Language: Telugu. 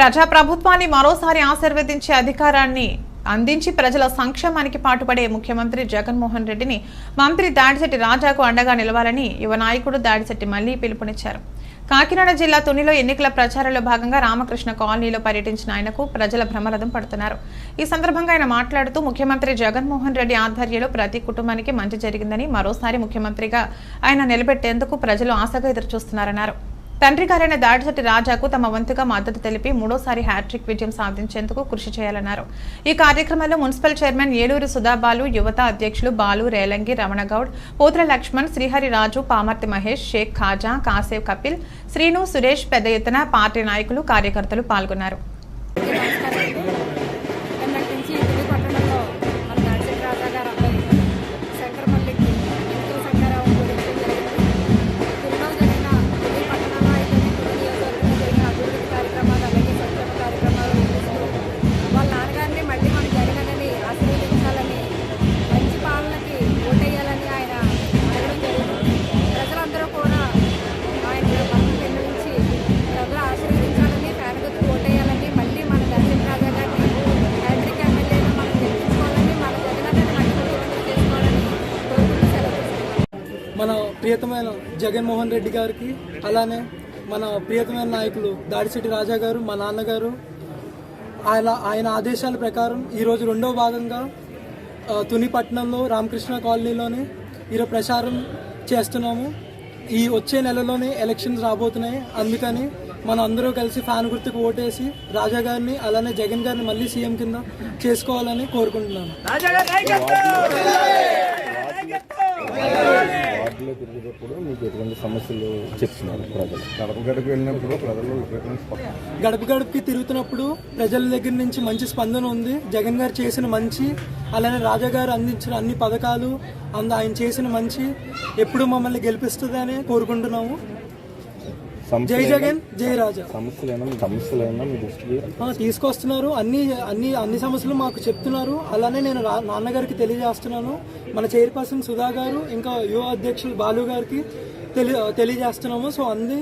ప్రజాప్రభుత్వాన్ని మరోసారి ఆశీర్వదించే అధికారాన్ని అందించి ప్రజల సంక్షేమానికి పాటుపడే ముఖ్యమంత్రి జగన్మోహన్ రెడ్డిని మంత్రి దాడిశెట్టి రాజాకు అండగా నిలవాలని యువ నాయకుడు దాడిశెట్టి మళ్ళీ పిలుపునిచ్చారు. కాకినాడ జిల్లా తునిలో ఎన్నికల ప్రచారంలో భాగంగా రామకృష్ణ కాలనీలో పర్యటించిన ఆయనకు ప్రజల భ్రమరథం పడుతున్నారు. ఈ సందర్భంగా ఆయన మాట్లాడుతూ ముఖ్యమంత్రి జగన్మోహన్ రెడ్డి ఆధ్వర్యంలో ప్రతి కుటుంబానికి మంచి జరిగిందని మరోసారి ముఖ్యమంత్రిగా ఆయన నిలబెట్టేందుకు ప్రజలు ఆశగా ఎదురుచూస్తున్నారన్నారు. తండ్రి గారైన దాడిశెట్టి రాజాకు తమ వంతుగా మద్దతు తెలిపి మూడోసారి హ్యాట్రిక్ విజయం సాధించేందుకు కృషి చేయాలన్నారు. ఈ కార్యక్రమంలో మున్సిపల్ చైర్మన్ ఏలూరు సుధాబాలు యువత అధ్యక్షులు బాలు రేలంగి రమణగౌడ్ పోత్ర లక్ష్మణ్ శ్రీహరి రాజు పామర్తి మహేష్ షేక్ ఖాజా కాసేవ్ కపిల్ శ్రీను సురేష్ పెద్ద ఎత్తున పార్టీ నాయకులు కార్యకర్తలు పాల్గొన్నారు. మన ప్రియతమైన జగన్మోహన్ రెడ్డి గారికి అలానే మన ప్రియతమైన నాయకులు దాడిశెట్టి రాజా గారు మా నాన్నగారు ఆయన ఆయన ఆదేశాల ప్రకారం ఈరోజు రెండో భాగంగా ఆ, తుని పట్టణంలో రామకృష్ణ కాలనీలోనే ఈరోజు ప్రచారం చేస్తున్నాము. ఈ వచ్చే నెలలోనే ఎలక్షన్స్ రాబోతున్నాయి. అందుకని మనం అందరూ కలిసి ఫ్యాన్ గుర్తుకు ఓటేసి రాజా గారిని అలానే జగన్ గారిని మళ్ళీ సీఎం కింద చేసుకోవాలని కోరుకుంటున్నాను. వార్డులో తిరిగేటప్పుడు మీకు ఎటువంటి సమస్యలు చెప్తున్నారు ప్రజలు? గడప గడప వెళ్ళినప్పుడు ప్రజలు గడప గడపకి తిరుగుతున్నప్పుడు ప్రజల దగ్గర నుంచి మంచి స్పందన ఉంది. జగన్ గారు చేసిన మంచి అలానే రాజా గారు అందించిన అన్ని పథకాలు అంద ఆయన చేసిన మంచి ఎప్పుడు మమ్మల్ని గెలిపిస్తుందని కోరుకుంటున్నాము. జై జగన్ జై రాజా. తీసుకొస్తున్నారు. అన్ని అన్ని అన్ని సమస్యలు మాకు చెప్తున్నారు. అలానే నేను నాన్నగారికి తెలియజేస్తున్నాను. మన చైర్పర్సన్ సుధా గారు ఇంకా యువ అధ్యక్షులు బాలు గారికి తెలి తెలియజేస్తున్నాము. సో అంది